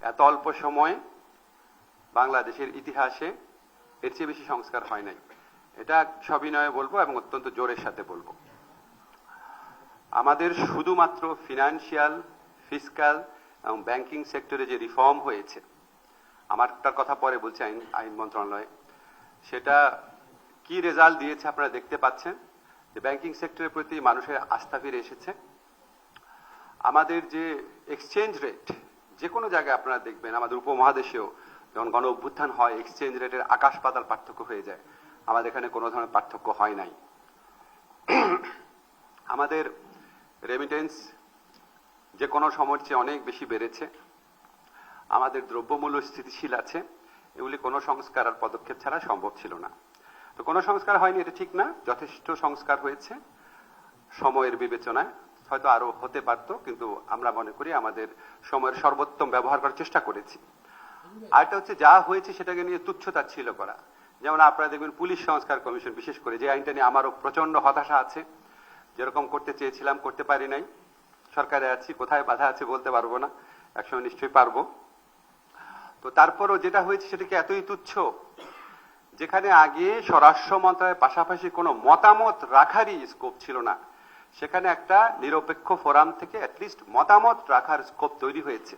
এত অল্প সময়ে বাংলাদেশের ইতিহাসে এর চেয়ে বেশি সংস্কার হয় নাই। এটা সবিনয়ে বলব এবং অত্যন্ত জোরের সাথে বলব। আমাদের শুধুমাত্র ফিনান্সিয়াল ফিসক্যাল এবং ব্যাংকিং সেক্টরে যে রিফর্ম হয়েছে, আমারটার কথা পরে বলছে আইন আইন মন্ত্রণালয়ে। সেটা কি রেজাল্ট দিয়েছে আপনারা দেখতে পাচ্ছেন, যে ব্যাংকিং সেক্টরের প্রতি মানুষের আস্থা ফিরে এসেছে। আমাদের যে এক্সচেঞ্জ রেট যে কোনো জায়গায় আপনারা দেখবেন, আমাদের উপমহাদেশেও যখন গণ অভ্যুত্থান হয় এক্সচেঞ্জ রেটের আকাশ পাতাল পার্থক্য হয়ে যায়। আমাদের এখানে কোনো ধরনের পার্থক্য হয় নাই। আমাদের রেমিটেন্স যে কোনো সময়ের চেয়ে অনেক বেশি বেড়েছে। আমাদের দ্রব্যমূল্য স্থিতিশীল আছে। এগুলি কোনো সংস্কার আর পদক্ষেপ ছাড়া সম্ভব ছিল না। তো কোনো সংস্কার হয়নি, এটা ঠিক না। যথেষ্ট সংস্কার হয়েছে সময়ের বিবেচনায়। হয়তো আরও হতে পারতো, কিন্তু আমরা মনে করি আমাদের সময়ের সর্বোত্তম ব্যবহার করার চেষ্টা করেছি। আরেকটা হচ্ছে যা হয়েছে সেটাকে নিয়ে তুচ্ছতা ছিল করা। যেমন আপনারা দেখবেন পুলিশ সংস্কার কমিশন, বিশেষ করে যে আইনটা নিয়ে আমারও প্রচণ্ড হতাশা আছে। যেরকম করতে চেয়েছিলাম, করতে পারি নাই। সরকারে আছি, কোথায় বাধা আছে বলতে পারব না। একসময় নিশ্চয়ই পারব। তো তারপরও যেটা হয়েছে সেটাকে এতই তুচ্ছ, যেখানে আগে স্বরাষ্ট্র মন্ত্রণালয়ের পাশাপাশি কোনো মতামত রাখারই স্কোপ ছিল না। সেখানে একটা নিরপেক্ষ ফোরাম থেকে অ্যাটলিস্ট মতামত রাখার স্কোপ তৈরি হয়েছে।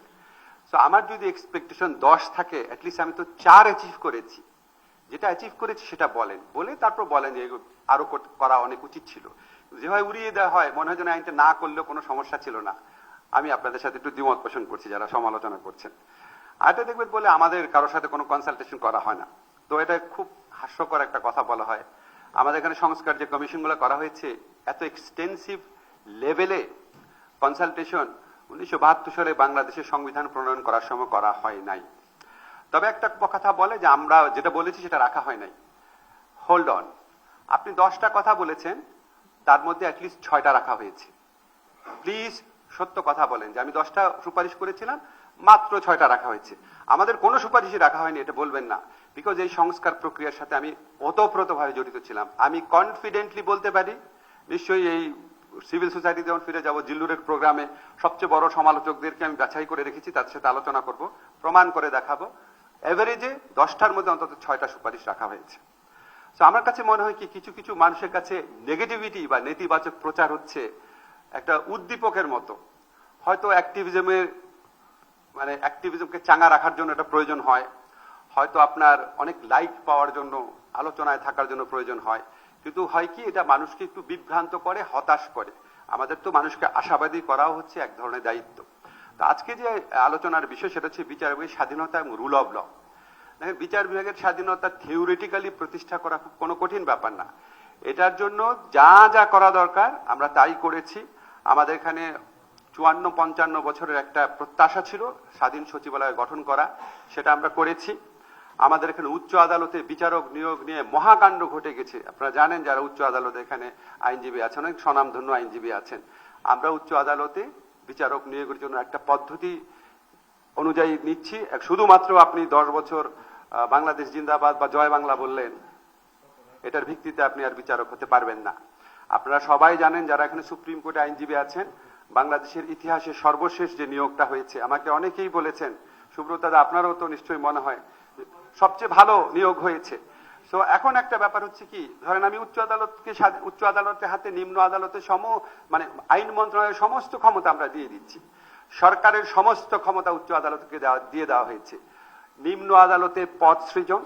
তো আমার যদি এক্সপেকটেশন দশ থাকে অ্যাটলিস্ট আমি তো চার অ্যাচিভ করেছি। যেটা অ্যাচিভ করেছি সেটা বলেন। বলে তারপর বলেন আরও করা অনেক উচিত ছিল। যেভাবে উড়িয়ে দেওয়া হয়, মনে হয় যেন আইনটা না করলেও কোনো সমস্যা ছিল না। আমি আপনাদের সাথে একটু দ্বিমত পোষণ করছি যারা সমালোচনা করছেন। আরেকটা দেখবেন বলে আমাদের কারোর সাথে কোনো কনসালটেশন করা হয় না। তো এটা খুব হাস্যকর একটা কথা বলা হয়। আমাদের এখানে সংস্কার যে কমিশনগুলো করা হয়েছে এত এক্সটেন্সিভ লেভেলে কনসালটেশন উনিশশো বাহাত্তর সালে বাংলাদেশের সংবিধান প্রণয়ন করার সময় করা হয় নাই। তবে একটা কথা বলে যে আমরা যেটা বলেছি সেটা রাখা হয় নাই। হোল্ড অন আপনি দশটা কথা বলেছেন, তার মধ্যে অ্যাটলিস্ট ছয়টা রাখা হয়েছে। প্লিজ সত্য কথা বলেন যে আমি দশটা সুপারিশ করেছিলাম, মাত্র ছয়টা রাখা হয়েছে। আমাদের কোনো সুপারিশই রাখা হয়নি, এটা বলবেন না। বিকজ এই সংস্কার প্রক্রিয়ার সাথে আমি ওতপ্রোতভাবে জড়িত ছিলাম। আমি কনফিডেন্টলি বলতে পারি নিশ্চয়ই এই সিভিল সোসাইটি যেমন ফিরে যাব, জিল্লুরের প্রোগ্রামে সবচেয়ে বড় সমালোচকদেরকে আমি বাছাই করে রেখেছি, তার সাথে আলোচনা করব, প্রমাণ করে দেখাবো। এভারেজে দশটার মধ্যে অন্তত ছয়টা সুপারিশ রাখা হয়েছে। তো আমার কাছে মনে হয় কি, কিছু কিছু মানুষের কাছে নেগেটিভিটি বা নেতিবাচক প্রচার হচ্ছে একটা উদ্দীপকের মতো। হয়তো অ্যাক্টিভিজমের মানে অ্যাক্টিভিজমকে চাঙ্গা রাখার জন্য এটা প্রয়োজন হয়। হয়তো আপনার অনেক লাইক পাওয়ার জন্য, আলোচনায় থাকার জন্য প্রয়োজন হয়। কিন্তু হয় কি, এটা মানুষকে একটু বিভ্রান্ত করে, হতাশ করে। আমাদের তো মানুষকে আশাবাদী করাও হচ্ছে এক ধরনের দায়িত্ব। তো আজকে যে আলোচনার বিষয়, সেটা হচ্ছে বিচার বিভাগের স্বাধীনতা এবং রুল অব ল দেখেন, বিচার বিভাগের স্বাধীনতা থিওরিটিক্যালি প্রতিষ্ঠা করা খুব কোনো কঠিন ব্যাপার না। এটার জন্য যা যা করা দরকার, আমরা তাই করেছি। আমাদের এখানে চুয়ান্ন পঞ্চান্ন বছরের একটা প্রত্যাশা ছিল, স্বাধীন সচিবালয় গঠন করা, সেটা আমরা করেছি। আমাদের এখানে উচ্চ আদালতে বিচারক নিয়োগ নিয়ে মহাকাণ্ড ঘটে গেছে। আপনারা জানেন যারা উচ্চ আদালতে এখানে আইনজীবী আছেন, অনেক স্বনামধন্য আইনজীবী আছেন। আমরা উচ্চ আদালতে বিচারক নিয়োগের জন্য একটা পদ্ধতি অনুযায়ী নিচ্ছি। শুধুমাত্র আপনি দশ বছর বাংলাদেশ জিন্দাবাদ বা জয় বাংলা বললেন, এটার ভিত্তিতে আপনি আর বিচারক হতে পারবেন না। আপনারা সবাই জানেন যারা এখানে সুপ্রিম কোর্টে আইনজীবী আছেন, বাংলাদেশের ইতিহাসে সর্বশেষ যে নিয়োগটা হয়েছে, আমাকে অনেকেই বলেছেন সুব্রতা আপনারও তো নিশ্চয়ই মনে হয় সবচেয়ে ভালো নিয়োগ হয়েছে। তো এখন একটা ব্যাপার হচ্ছে কি, ধরেন আমি উচ্চ আদালতকে উচ্চ আদালতের হাতে, নিম্ন আদালতের সম মানে আইন মন্ত্রণালয়ের সমস্ত ক্ষমতা আমরা দিয়ে দিচ্ছি। সরকারের সমস্ত ক্ষমতা উচ্চ আদালতকে দেওয়া- দিয়ে দেওয়া হয়েছে। নিম্ন আদালতে পদ সৃজন,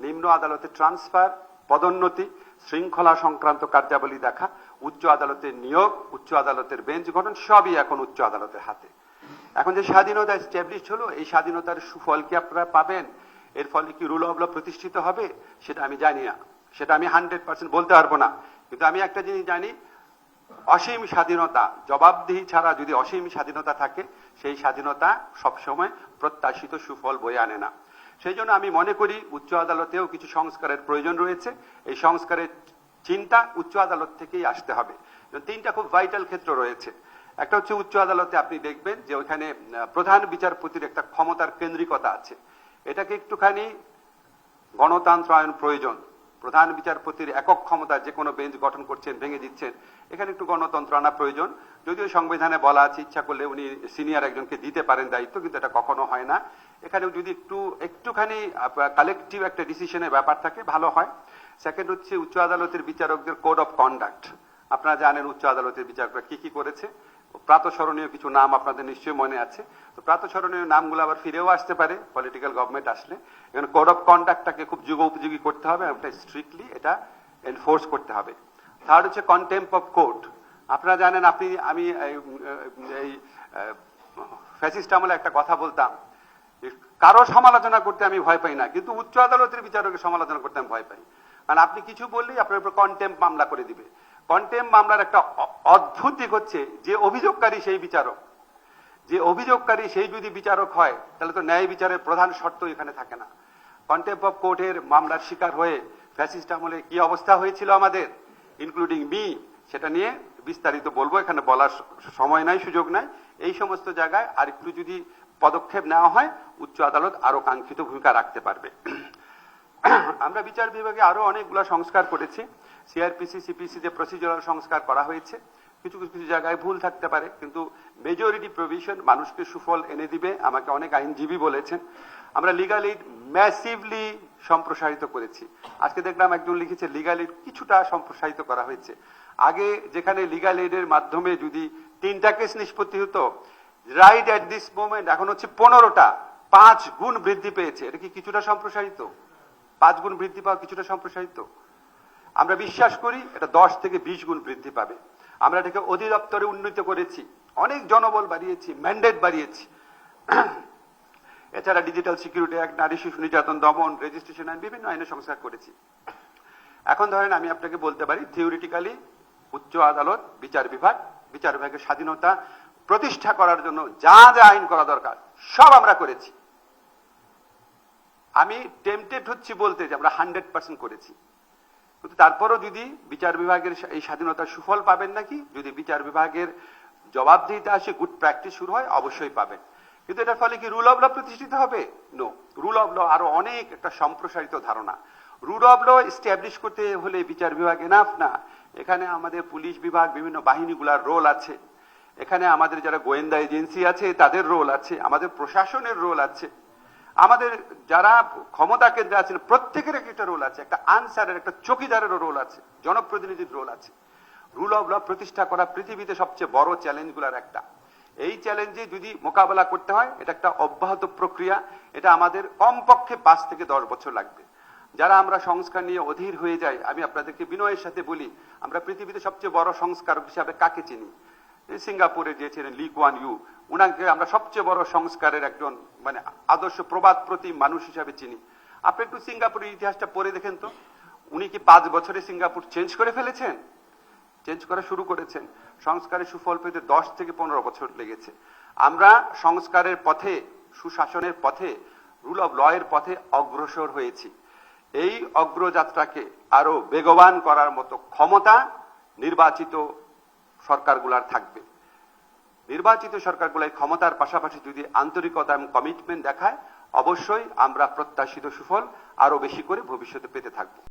নিম্ন আদালতে ট্রান্সফার, পদোন্নতি, শৃঙ্খলা সংক্রান্ত কার্যাবলী দেখা, উচ্চ আদালতের নিয়োগ, উচ্চ আদালতের বেঞ্চ গঠন, সবই এখন উচ্চ আদালতের হাতে। এখন যে স্বাধীনতা স্ট্যাবলিশ হলো, এই স্বাধীনতার সুফল কি আপনারা পাবেন? এর ফলে কি রুল অব ল প্রতিষ্ঠিত হবে? সেটা আমি জানি না। সেটা আমি হান্ড্রেড পার্সেন্ট বলতে পারব না। কিন্তু আমি একটা জিনিস জানি, অসীম স্বাধীনতা, জবাবদিহি ছাড়া যদি অসীম স্বাধীনতা থাকে, সেই স্বাধীনতা সবসময় প্রত্যাশিত সুফল বয়ে আনে না। সেই জন্য আমি মনে করি, উচ্চ আদালতেও কিছু সংস্কারের প্রয়োজন রয়েছে। এই সংস্কারের চিন্তা উচ্চ আদালত থেকেই আসতে হবে। তিনটা খুব ভাইটাল ক্ষেত্র রয়েছে। একটা হচ্ছে উচ্চ আদালতে আপনি দেখবেন যে ওইখানে প্রধান বিচারপতির একটা ক্ষমতার কেন্দ্রিকতা আছে। এটাকে একটুখানি গণতন্ত্রায়ন প্রয়োজন। প্রধান বিচারপতির একক ক্ষমতা যে কোনো বেঞ্চ গঠন করছেন, ভেঙে দিচ্ছেন, এখানে একটু গণতন্ত্র আনা প্রয়োজন। যদিও সংবিধানে বলা আছে, ইচ্ছা করলে উনি সিনিয়র একজনকে দিতে পারেন দায়িত্ব, কিন্তু এটা কখনো হয় না। এখানে যদি একটু, একটুখানি কালেকটিভ একটা ডিসিশনের ব্যাপার থাকে, ভালো হয়। সেকেন্ড হচ্ছে উচ্চ আদালতের বিচারকদের কোড অফ কন্ডাক্ট আপনারা জানেন উচ্চ আদালতের বিচারকরা কি কি করেছে। প্রাতঃস্মরণীয় কিছু নাম আপনাদের নিশ্চয়ই মনে আছে। তো প্রাতঃস্মরণীয় নামগুলো আবার ফিরেও আসতে পারে পলিটিক্যাল গভর্নমেন্ট আসলে। এখানে কোড অফ কন্ডাক্টটাকে খুব যুগ উপযোগী করতে হবে, এটা স্ট্রিক্টলি এটা এনফোর্স করতে হবে। থার্ড হচ্ছে কন্টেম্প অফ কোর্ট আপনারা জানেন, আপনি, আমি, এই- ফ্যাসিস্ট আমলে একটা কথা বলতাম কারও সমালোচনা করতে আমি ভয় পাই না, কিন্তু উচ্চ আদালতের বিচারকের সমালোচনা করতে আমি ভয় পাই। কারণ আপনি কিছু বললেই আপনার উপর কন্টেম্প মামলা করে দিবে। কন্টেম্প মামলার একটা অদ্ভুত দিক হচ্ছে যে অভিযোগকারী সেই বিচারক। যে অভিযোগকারী সেই যদি বিচারক হয়, তাহলে তো ন্যায় বিচারের প্রধান শর্ত এখানে থাকে না। কন্টেম্প অফ কোর্টের মামলার শিকার হয়ে ফ্যাসিস্ট আমলে কি অবস্থা হয়েছিল আমাদের ইনক্লুডিং মি সেটা নিয়ে বিস্তারিত বলব। এখানে বলার সময় নাই, সুযোগ নাই। এই সমস্ত জায়গায় আর একটু যদি পদক্ষেপ নেওয়া হয়, উচ্চ আদালত আরও কাঙ্ক্ষিত ভূমিকা রাখতে পারবে। আমরা বিচার বিভাগে আরও অনেকগুলো সংস্কার করেছি। সিআরপিসি সিপিসি যে প্রসিজারাল সংস্কার করা হয়েছে, কিছু কিছু কিছু জায়গায় ভুল থাকতে পারে, কিন্তু মেজরিটি প্রভিশন মানুষকে সুফল এনে দিবে, আমাকে অনেক আইনজীবী বলেছেন। আমরা লিগাল এইড ম্যাসিভলি সম্প্রসারিত করেছি। আজকে দেখলাম একজন লিখেছে লিগাল এইড কিছুটা সম্প্রসারিত করা হয়েছে। আগে যেখানে লিগাল এইডের মাধ্যমে যদি তিনটা কেস নিষ্পত্তি হতো রাইট অ্যাট দিস মোমেন্ট এখন হচ্ছে পনেরোটা, পাঁচ গুণ বৃদ্ধি পেয়েছে। এটা কি কিছুটা সম্প্রসারিত? পাঁচ গুণ বৃদ্ধি পাওয়া কিছুটা সম্প্রসারিত? আমরা বিশ্বাস করি এটা দশ থেকে বিশ গুণ বৃদ্ধি পাবে। আমরা এটাকে অধিদপ্তরে উন্নীত করেছি। অনেক জনবল বাড়িয়েছি ম্যান্ডেট বাড়িয়েছি। এছাড়া ডিজিটাল সিকিউরিটি অ্যাক্ট নারী শিশু নির্যাতন দমন রেজিস্ট্রেশন আইন বিভিন্ন আইনের সংস্কার করেছি। এখন ধরেন আমি আপনাকে বলতে পারি থিওরিটিক্যালি উচ্চ আদালত, বিচার বিভাগ, বিচার বিভাগের স্বাধীনতা প্রতিষ্ঠা করার জন্য যা যা আইন করা দরকার, সব আমরা করেছি। আমি টেম্পটেড হচ্ছি বলতে যে আমরা হান্ড্রেড পার্সেন্ট করেছি। কিন্তু তারপরও যদি বিচার বিভাগের এই স্বাধীনতার সুফল পাবেন নাকি, যদি বিচার বিভাগের জবাবদিহিতে আসে গুড প্র্যাকটিস শুরু হয়, অবশ্যই পাবেন। কিন্তু এটার ফলে কি রুল অফ ল প্রতিষ্ঠিত হবে? নো রুল অফ ল আরও অনেক একটা সম্প্রসারিত ধারণা। রুল অফ ল এস্টাবলিশ করতে হলে বিচার বিভাগ এনাফ না। এখানে আমাদের পুলিশ বিভাগ, বিভিন্ন বাহিনীগুলার রোল আছে। এখানে আমাদের যারা গোয়েন্দা এজেন্সি আছে, তাদের রোল আছে। আমাদের প্রশাসনের রোল আছে। আমাদের যারা ক্ষমতা কেন্দ্রে আছেন, প্রত্যেকের একটা রোল আছে, একটা আনসারের একটা চকিদারেরও রোল আছে, জনপ্রতিনিধির রোল আছে। রুল অব ল প্রতিষ্ঠা করা পৃথিবীতে সবচেয়ে বড় চ্যালেঞ্জগুলোর একটা। এই চ্যালেঞ্জে যদি মোকাবেলা করতে হয়, এটা একটা অব্যাহত প্রক্রিয়া, এটা আমাদের কমপক্ষে পাঁচ থেকে দশ বছর লাগবে। যারা আমরা সংস্কার নিয়ে অধীর হয়ে যাই, আমি আপনাদেরকে বিনয়ের সাথে বলি, আমরা পৃথিবীতে সবচেয়ে বড় সংস্কারক হিসাবে কাকে চিনি? সিঙ্গাপুরে যে ছিলেন লি কুয়ান ইউ। উনাকে আমরা সবচেয়ে বড় সংস্কারের একজন মানে আদর্শ প্রবাদ প্রতি মানুষ হিসাবে চিনি। আপনি একটু সিঙ্গাপুরের ইতিহাসটা পড়ে দেখেন তো। উনি কি পাঁচ বছরে সিঙ্গাপুর চেঞ্জ করে ফেলেছেন? চেঞ্জ করা শুরু করেছেন। সংস্কারের সুফল পেতে দশ থেকে পনেরো বছর লেগেছে। আমরা সংস্কারের পথে, সুশাসনের পথে, রুল অব ল এর পথে অগ্রসর হয়েছি। এই অগ্রযাত্রাকে আরও বেগবান করার মতো ক্ষমতা নির্বাচিত সরকারগুলার থাকবে। নির্বাচিত সরকারগুলোর ক্ষমতার পাশাপাশি যদি আন্তরিকতা এবং কমিটমেন্ট দেখায়, অবশ্যই আমরা প্রত্যাশিত সুফল আরও বেশি করে ভবিষ্যতে পেতে থাকব।